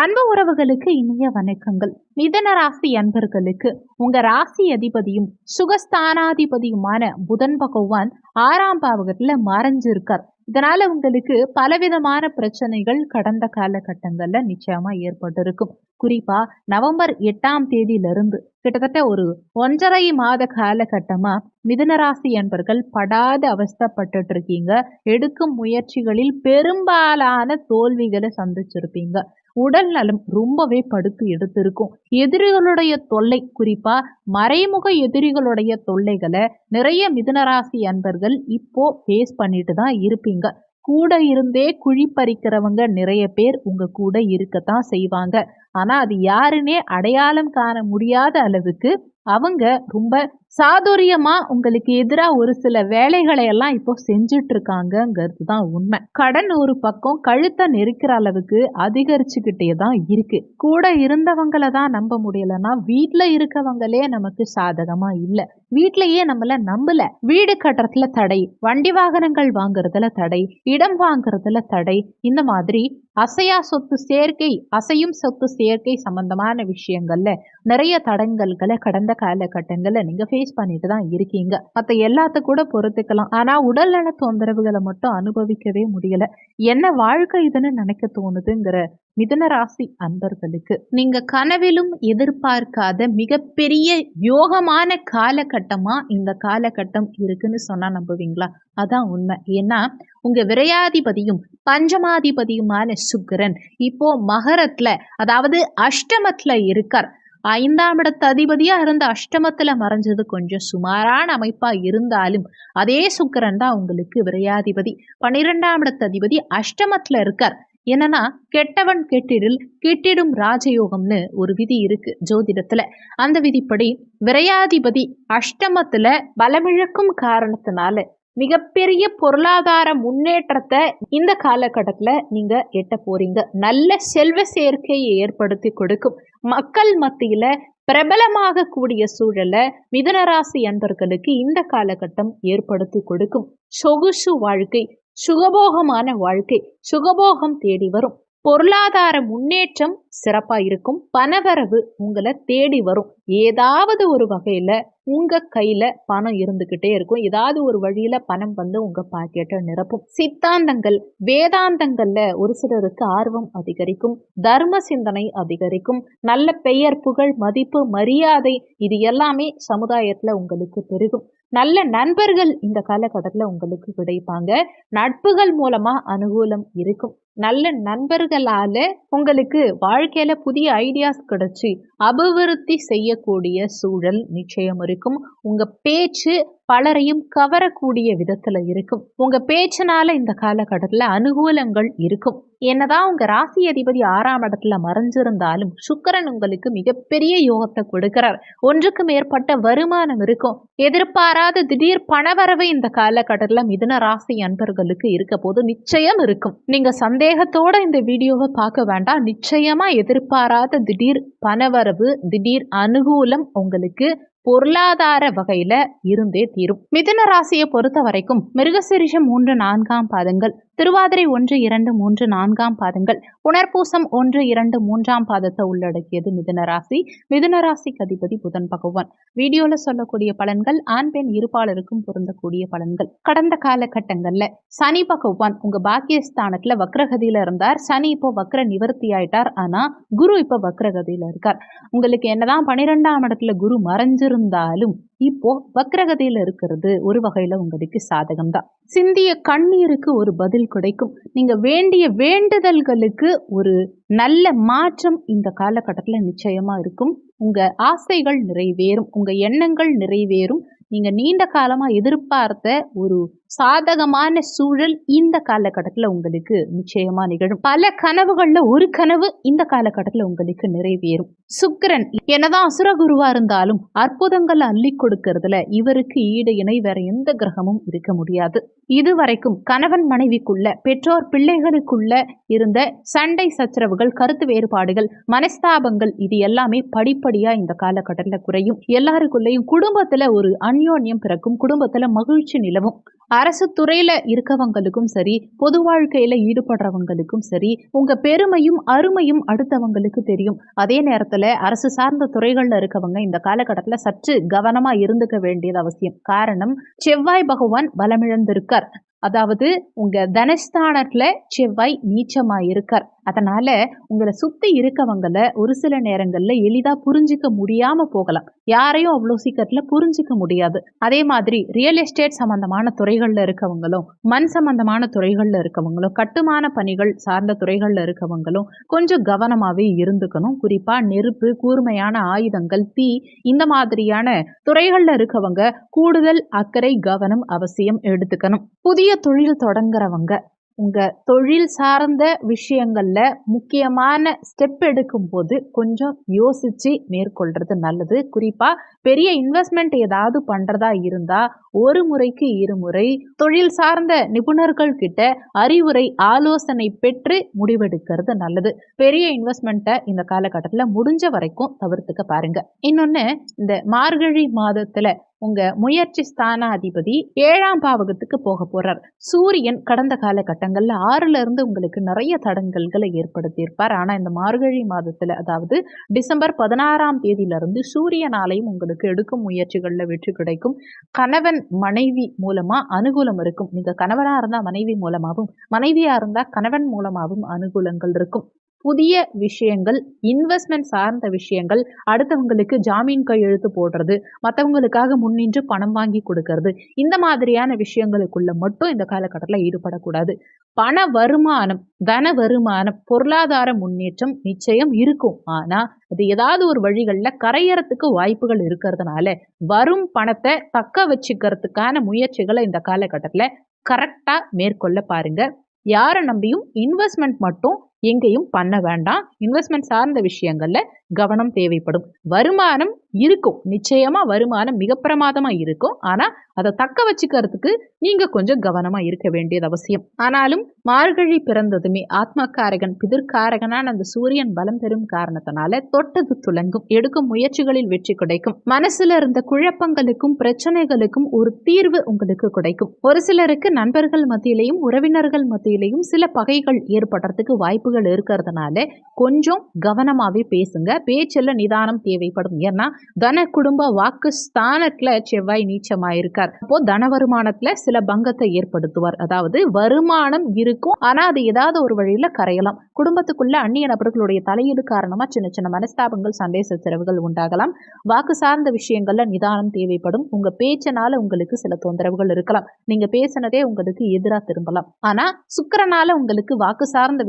அன்பு உறவுகளுக்கு இனிய வணக்கங்கள். மிதன ராசி அன்பர்களுக்கு உங்க ராசி அதிபதியும் சுகஸ்தானாதிபதியுமான புதன் பகவான் ஆறாம் பாவகத்துல மறைஞ்சிருக்கார். இதனால உங்களுக்கு பலவிதமான பிரச்சனைகள் கடந்த காலகட்டங்கள்ல நிச்சயமா ஏற்பட்டிருக்கும். குறிப்பா நவம்பர் எட்டாம் தேதியிலிருந்து கிட்டத்தட்ட ஒரு ஒன்றரை மாத காலகட்டமா மிதனராசி என்பர்கள் படாத அவஸ்தப்பட்டு இருக்கீங்க எடுக்கும் முயற்சிகளில் பெரும்பாலான தோல்விகளை சந்திச்சிருப்பீங்க. உடல் நலம் ரொம்பவே படுத்து எடுத்திருக்கும். எதிரிகளுடைய தொல்லை குறிப்பா மறைமுக எதிரிகளுடைய தொல்லைகளை நிறைய மிதுனராசி அன்பர்கள் இப்போ ஃபேஸ் பண்ணிட்டு தான் இருப்பீங்க. கூட இருந்தே குழி பறிக்கிறவங்க நிறைய பேர் உங்க கூட இருக்கத்தான் செய்வாங்க. ஆனா அது யாருன்னே அடையாளம் காண முடியாத அளவுக்கு அவங்க ரொம்ப சாதுரியமா உங்களுக்கு எதிராக ஒரு சில வேலைகளை எல்லாம் இப்போ செஞ்சுட்டு இருக்காங்கங்கிறது தான் உண்மை. கடன் ஒரு பக்கம் கழுத்தை நெருக்கிற அளவுக்கு அதிகரிச்சுக்கிட்டே தான் இருக்கு. கூட இருந்தவங்களை தான் நம்ப முடியலன்னா வீட்டில் இருக்கவங்களே நமக்கு சாதகமா இல்லை. வீட்லயே நம்மள நம்பல. வீடு கட்டுறதுல தடை. வண்டி வாகனங்கள் வாங்குறதுல தடை. இடம் வாங்குறதுல தடை. இந்த மாதிரி அசையா சொத்து சேர்க்கை அசையும் சொத்து சேர்க்கை சம்பந்தமான விஷயங்கள்ல நிறைய தடங்கல்களை கடந்த காலகட்டங்களில் நீங்க ஃபேஸ் பண்ணிட்டு தான் இருக்கீங்க. மற்ற எல்லாத்த கூட பொறுத்துக்கலாம். ஆனா உடல்நல தொந்தரவுகளை மட்டும் அனுபவிக்கவே முடியல. என்ன வாழ்க்கை இதுன்னு நினைக்க தோணுதுங்கிற மிதனராசி அன்பர்களுக்கு நீங்க கனவிலும் எதிர்பார்க்காத மிகப்பெரிய யோகமான காலகட்டமா இந்த காலகட்டம் இருக்குன்னு சொன்னா நம்புவீங்களா? அதான் உண்மை. ஏன்னா உங்க விரையாதிபதியும் பஞ்சமாதிபதியுமான சுக்கரன் இப்போ மகரத்துல அதாவது அஷ்டமத்துல இருக்கார். ஐந்தாம் இடத்து அதிபதியா இருந்த அஷ்டமத்துல மறைஞ்சது கொஞ்சம் சுமாரான அமைப்பா இருந்தாலும் அதே சுக்கரன் தான் உங்களுக்கு விரையாதிபதி. பன்னிரெண்டாம் இடத்து அதிபதி அஷ்டமத்துல இருக்கார். என்னன்னா கெட்டவன் கெட்டிடில் கெட்டிடும் ராஜயோகம்னு ஒரு விதி இருக்கு ஜோதிடத்துல. அந்த விதிப்படி விரையாதிபதி அஷ்டமத்துல பலமிழக்கும் காரணத்தினால மிகப்பெரிய பொருளாதார முன்னேற்றத்தை இந்த காலகட்டத்தில் நீங்கள் எட்ட போறீங்க. நல்ல செல்வ சேர்க்கையை ஏற்படுத்தி கொடுக்கும். மக்கள் மத்தியில் பிரபலமாக கூடிய சூழலை மிதனராசி அன்பர்களுக்கு இந்த காலகட்டம் ஏற்படுத்தி கொடுக்கும். சொகுசு வாழ்க்கை சுகபோகமான வாழ்க்கை சுகபோகம் தேடி வரும். பொருளாதார முன்னேற்றம் சிறப்பாக இருக்கும். பணவரவு உங்களை தேடி வரும். ஏதாவது ஒரு வகையில் உங்கள் கையில் பணம் இருந்துக்கிட்டே இருக்கும். ஏதாவது ஒரு வழியில் பணம் வந்து உங்கள் பாக்கெட்டை நிரப்பும். சித்தாந்தங்கள் வேதாந்தங்களில் ஒரு சிலருக்கு ஆர்வம் அதிகரிக்கும். தர்ம சிந்தனை அதிகரிக்கும். நல்ல பெயர் புகழ் மதிப்பு மரியாதை இது எல்லாமே சமுதாயத்தில் உங்களுக்கு பெருகும். நல்ல நண்பர்கள் இந்த காலகட்டத்தில் உங்களுக்கு கிடைப்பாங்க. நட்புகள் மூலமாக அனுகூலம் இருக்கும். நல்ல நண்பர்களால் உங்களுக்கு வாழ்க்கையில் புதிய ஐடியாஸ் கிடைச்சு அபிவிருத்தி செய்யக்கூடிய சூழல் நிச்சயம் இருக்கும். உங்கள் பேச்சு பலரையும் கவரக்கூடிய விதத்தில் இருக்கும். உங்கள் பேச்சுனால இந்த காலகட்டத்தில் அனுகூலங்கள் இருக்கும். என்னதான் உங்கள் ராசி அதிபதி ஆறாம் இடத்துல மறைஞ்சிருந்தாலும் சுக்கரன் உங்களுக்கு மிகப்பெரிய யோகத்தை கொடுக்கிறார். ஒன்றுக்கு மேற்பட்ட வருமானம் இருக்கும். எதிர்பாராத திடீர் பணவரவு இந்த காலகட்டத்தில் மிதுன ராசி அன்பர்களுக்கு இருக்க போது நிச்சயம் இருக்கும். நீங்க சந்தேகத்தோட இந்த வீடியோவை பார்க்க வேண்டாம். நிச்சயமா எதிர்பாராத திடீர் பணவரவு திடீர் அனுகூலம் உங்களுக்கு பொருளாதார வகையில இருந்தே தீரும். மிதுன ராசியை பொறுத்த வரைக்கும் மிருகசிரிஷம் மூன்று நான்காம் பாதங்கள். திருவாதிரை ஒன்று இரண்டு மூன்று நான்காம் பாதங்கள். புனர்பூசம் ஒன்று இரண்டு மூன்றாம் பாதத்தை உள்ளடக்கியது மிதுன ராசி. மிதுன ராசிக்கு அதிபதி புதன் பகவான். வீடியோல சொல்லக்கூடிய பலன்கள் ஆண் பெண் இருப்பாளருக்கும் பொருந்தக்கூடிய பலன்கள். கடந்த காலகட்டங்கள்ல சனி பகவான் உங்க பாக்கியஸ்தானத்துல வக்ரகதியில இருந்தார். சனி இப்போ வக்ர நிவர்த்தி ஆயிட்டார். ஆனா குரு இப்ப வக்ரகதியில இருக்கார். உங்களுக்கு என்னதான் பனிரெண்டாம் இடத்துல குரு மறைஞ்சிருந்தாலும் இப்போ வக்ரகதியில இருக்கிறது ஒரு வகையில உங்களுக்கு சாதகம் தான் சிந்திய கண்ணீருக்கு ஒரு பதில் கிடைக்கும். நீங்க வேண்டிய வேண்டுதல்களுக்கு ஒரு நல்ல மாற்றம் இந்த காலகட்டத்தில் நிச்சயமா இருக்கும். உங்க ஆசைகள் நிறைவேறும். உங்க எண்ணங்கள் நிறைவேறும். நீங்க நீண்ட காலமா எதிர்பார்த்த ஒரு சாதகமான சூழல் இந்த காலகட்டத்தில் உங்களுக்கு நிச்சயமா நிகழும். பல கனவுகள்ல ஒரு கனவு இந்த காலகட்டத்தில் உங்களுக்கு நிறைவேறும். சுக்கரன் என்னதான் அசுரகுருவா இருந்தாலும் அற்புதங்களை அள்ளி கொடுக்கறதுல இவருக்கு ஈடு இணை வேற எந்த கிரகமும் இருக்க முடியாது. இதுவரைக்கும் கணவன் மனைவிக்குள்ள பெற்றோர் பிள்ளைகளுக்குள்ள இருந்த சண்டை சச்சரவுகள் கருத்து வேறுபாடுகள் மனஸ்தாபங்கள் இது எல்லாமே படிப்படியா இந்த காலகட்டத்தில் குறையும். எல்லாருக்குள்ளேயும் குடும்பத்துல ஒரு அந்யோன்யம் பிறக்கும். குடும்பத்துல மகிழ்ச்சி நிலவும். அரசு துறையில இருக்கவங்களுக்கும் சரி பொது வாழ்க்கையில ஈடுபடுறவங்களுக்கும் சரி உங்க பெருமையும் அருமையும் அடுத்தவங்களுக்கு தெரியும். அதே நேரத்துல அரசு சார்ந்த துறைகள்ல இருக்கவங்க இந்த காலகட்டத்துல சற்று கவனமா இருந்துக்க வேண்டியது அவசியம். காரணம் செவ்வாய் பகவான் பலமிழந்திருக்கார் அதாவது உங்க தனஸ்தானத்துல செவ்வாய் நீச்சமா இருக்கார். அதனால உங்களை சுத்தி இருக்கவங்கள ஒரு சில நேரங்கள்ல எளிதா புரிஞ்சிக்க முடியாம போகலாம். யாரையும் அவ்வளோ சீக்கிரத்துல புரிஞ்சிக்க முடியாது. அதே மாதிரி ரியல் எஸ்டேட் சம்பந்தமான துறைகள்ல இருக்கவங்களும் மண் சம்பந்தமான துறைகள்ல இருக்கவங்களும் கட்டுமான பணிகள் சார்ந்த துறைகள்ல இருக்கவங்களும் கொஞ்சம் கவனமாவே இருந்துக்கணும். குறிப்பா நெருப்பு கூர்மையான ஆயுதங்கள் தீ இந்த மாதிரியான துறைகள்ல இருக்கவங்க கூடுதல் அக்கறை கவனம் அவசியம் எடுத்துக்கணும். புதிய தொழில் தொடங்குறவங்க உங்க தொழில் சார்ந்த விஷயங்கள்ல முக்கியமான ஸ்டெப் எடுக்கும்போது கொஞ்சம் யோசிச்சு மேற்கொள்றது நல்லது. குறிப்பா பெரிய இன்வெஸ்ட்மெண்ட் ஏதாவது பண்றதா இருந்தா ஒரு முறைக்கு இருமுறை தொழில் சார்ந்த நிபுணர்கள் கிட்ட அறிவுரை ஆலோசனை பெற்று முடிவெடுக்கிறது நல்லது. பெரிய இன்வெஸ்ட்மெண்ட்டை இந்த காலகட்டத்தில் முடிஞ்ச வரைக்கும் தவிர்த்துக்க பாருங்க. இன்னொன்று இந்த மார்கழி மாதத்தில் உங்க முயற்சி ஸ்தானாதிபதி ஏழாம் பாவகத்துக்கு போக போறார். சூரியன் கடந்த காலகட்டங்கள்ல ஆறுல இருந்து உங்களுக்கு நிறைய தடங்கல்களை ஏற்படுத்தியிருப்பார். ஆனா இந்த மார்கழி மாதத்துல அதாவது டிசம்பர் பதினாறாம் தேதியிலிருந்து சூரியனாலையும் உங்களுக்கு எடுக்கும் முயற்சிகள்ல வெற்றி கிடைக்கும். கணவன் மனைவி மூலமா அனுகூலம் இருக்கும். நீங்க கணவனா இருந்தா மனைவி மூலமாகவும் மனைவியா இருந்தா கணவன் மூலமாகவும் அனுகூலங்கள் இருக்கும். புதிய விஷயங்கள் இன்வெஸ்ட்மெண்ட் சார்ந்த விஷயங்கள் அடுத்தவங்களுக்கு ஜாமீன் கையெழுத்து போடுறது மற்றவங்களுக்காக முன்னின்று பணம் வாங்கி கொடுக்கறது. இந்த மாதிரியான விஷயங்களுக்குள்ள மட்டும் இந்த காலகட்டத்தில் ஈடுபடக்கூடாது. பண வருமானம் தன வருமானம் பொருளாதார முன்னேற்றம் நிச்சயம் இருக்கும். ஆனா அது ஏதாவது ஒரு வழிகளில் கரையறத்துக்கு வாய்ப்புகள் இருக்கிறதுனால வரும் பணத்தை தக்க வச்சுக்கிறதுக்கான முயற்சிகளை இந்த காலகட்டத்தில் கரெக்டாக மேற்கொள்ள பாருங்க. யாரை நம்பியும் இன்வெஸ்ட்மெண்ட் மட்டும் எங்கேயும் பண்ண வேண்டாம். இன்வெஸ்ட்மெண்ட் சார்ந்த விஷயங்கள்ல கவனம் தேவைப்படும். வருமானம் இருக்கும். நிச்சயமா வருமானம் மிக பிரமாதமா இருக்கும். ஆனா அதை தக்க வச்சுக்கிறதுக்கு நீங்க கொஞ்சம் கவனமா இருக்க வேண்டியது அவசியம். ஆனாலும் மார்கழி பிறந்ததுமே ஆத்மக்காரகன் பிதிர்காரகனான அந்த சூரியன் பலம் பெறும் காரணத்தினால தொட்டது துலங்கும். எடுக்கும் முயற்சிகளில் வெற்றி கிடைக்கும். மனசுல இருந்த குழப்பங்களுக்கும் பிரச்சனைகளுக்கும் ஒரு தீர்வு உங்களுக்கு கிடைக்கும். ஒரு சிலருக்கு நண்பர்கள் மத்தியிலையும் உறவினர்கள் மத்தியிலையும் சில பகைகள் ஏற்படுறதுக்கு வாய்ப்பு வாய்ப்புகள் இருக்கிறதுனால கொஞ்சம் கவனமாவே பேசுங்க. பேச்சில் நிதானம் தேவைப்படும். ஏன்னா தன குடும்ப வாக்கு ஸ்தானத்துல செவ்வாய் நீச்சமாயிருக்கார். அப்போ தன வருமானத்துல சில பங்கத்தை ஏற்படுத்துவார். அதாவது வருமானம் இருக்கும். ஆனா அது ஏதாவது ஒரு வழியில கரையலாம். குடும்பத்துக்குள்ள அந்நிய நபர்களுடைய தலையீடு காரணமா சின்ன சின்ன மனஸ்தாபங்கள் சண்டை சச்சரவுகள் உண்டாகலாம். வாக்கு சார்ந்த விஷயங்கள்ல நிதானம் தேவைப்படும். உங்க பேச்சனால உங்களுக்கு சில தொந்தரவுகள் இருக்கலாம். நீங்க பேசினதே உங்களுக்கு எதிராக திரும்பலாம். ஆனா சுக்கரனால உங்களுக்கு வாக்கு சார்ந்த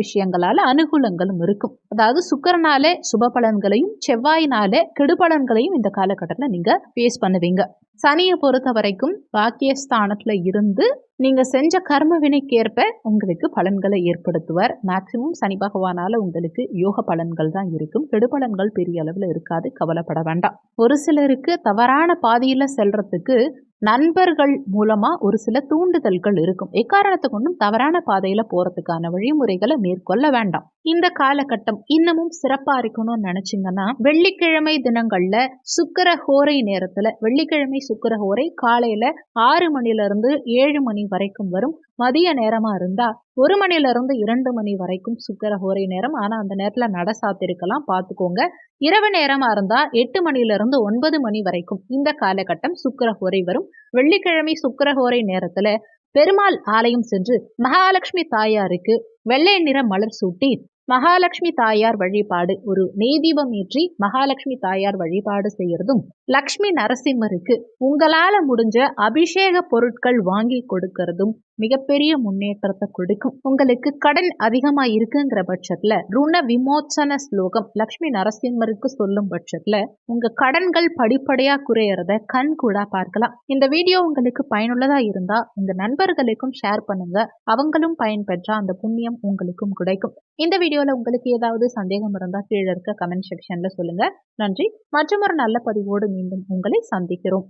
விஷயங்களால அனுகூலங்களும் இருக்கும். அதாவது சுக்கரனாலே சுப பலன்களையும் செவ்வாயினாலே கெடுபலன்களையும் இந்த காலகட்டத்தில் நீங்க ஃபேஸ் பண்ணுவீங்க. சனியை பொறுத்த வரைக்கும் பாக்கியஸ்தானத்துல இருந்து நீங்க செஞ்ச கர்ம வினைக்கேற்ப உங்களுக்கு பலன்களை ஏற்படுத்துவார். மேக்சிமம் சனி பகவானால உங்களுக்கு யோக பலன்கள் தான் இருக்கும். கெடுபலன்கள் பெரிய அளவில் இருக்காது. கவலைப்பட வேண்டாம். ஒரு சிலருக்கு தவறான பாதையில செல்றதுக்கு நண்பர்கள் மூலமாக ஒரு சில தூண்டுதல்கள் இருக்கும். எக்காரணத்தை கொண்டும் தவறான பாதையில் போகிறதுக்கான வழிமுறைகளை மேற்கொள்ள வேண்டாம். இந்த காலகட்டம் இன்னமும் சிறப்பா இருக்கணும்னு நினைச்சீங்கன்னா வெள்ளிக்கிழமை தினங்கள்ல சுக்கர ஹோரை நேரத்துல வெள்ளிக்கிழமை சுக்கர ஹோரை காலையில ஆறு மணில இருந்து ஏழு மணி வரைக்கும் வரும். மதிய நேரமா இருந்தா ஒரு மணில இருந்து இரண்டு மணி வரைக்கும் சுக்கர ஹோரை நேரம். ஆனா அந்த நேரத்துல நட சாத்திருக்கலாம் பாத்துக்கோங்க. இரவு நேரமா இருந்தா எட்டு மணில இருந்து ஒன்பது மணி வரைக்கும் இந்த காலகட்டம் சுக்கர ஹோரை வரும். வெள்ளிக்கிழமை சுக்கர ஹோரை நேரத்துல பெருமாள் ஆலயம் சென்று மகாலட்சுமி தாயாருக்கு வெள்ளை நிற மலர் சூட்டி மகாலட்சுமி தாயார் வழிபாடு. ஒரு நெய்தீபம் ஏற்றி மகாலட்சுமி தாயார் வழிபாடு செய்யறதும் லக்ஷ்மி நரசிம்மருக்கு உங்களால முடிஞ்ச அபிஷேக பொருட்கள் வாங்கி கொடுக்கறதும் மிகப்பெரிய முன்னேற்றத்தை கொடுக்கும். உங்களுக்கு கடன் அதிகமா இருக்குங்கிற பட்சத்துல ருண விமோச்சன ஸ்லோகம் லக்ஷ்மி நரசிம்மருக்கு சொல்லும் பட்சத்துல உங்க கடன்கள் படிப்படியா குறையறத கண் கூட பார்க்கலாம். இந்த வீடியோ உங்களுக்கு பயனுள்ளதா இருந்தா உங்க நண்பர்களுக்கும் ஷேர் பண்ணுங்க. அவங்களும் பயன்பெற்ற அந்த புண்ணியம் உங்களுக்கும் கிடைக்கும். இந்த வீடியோல உங்களுக்கு ஏதாவது சந்தேகம் இருந்தா கீழே இருக்க கமெண்ட் செக்ஷன்ல சொல்லுங்க. நன்றி. மற்றும் ஒரு நல்ல பதிவோடு மீண்டும் உங்களை சந்திக்கிறோம்.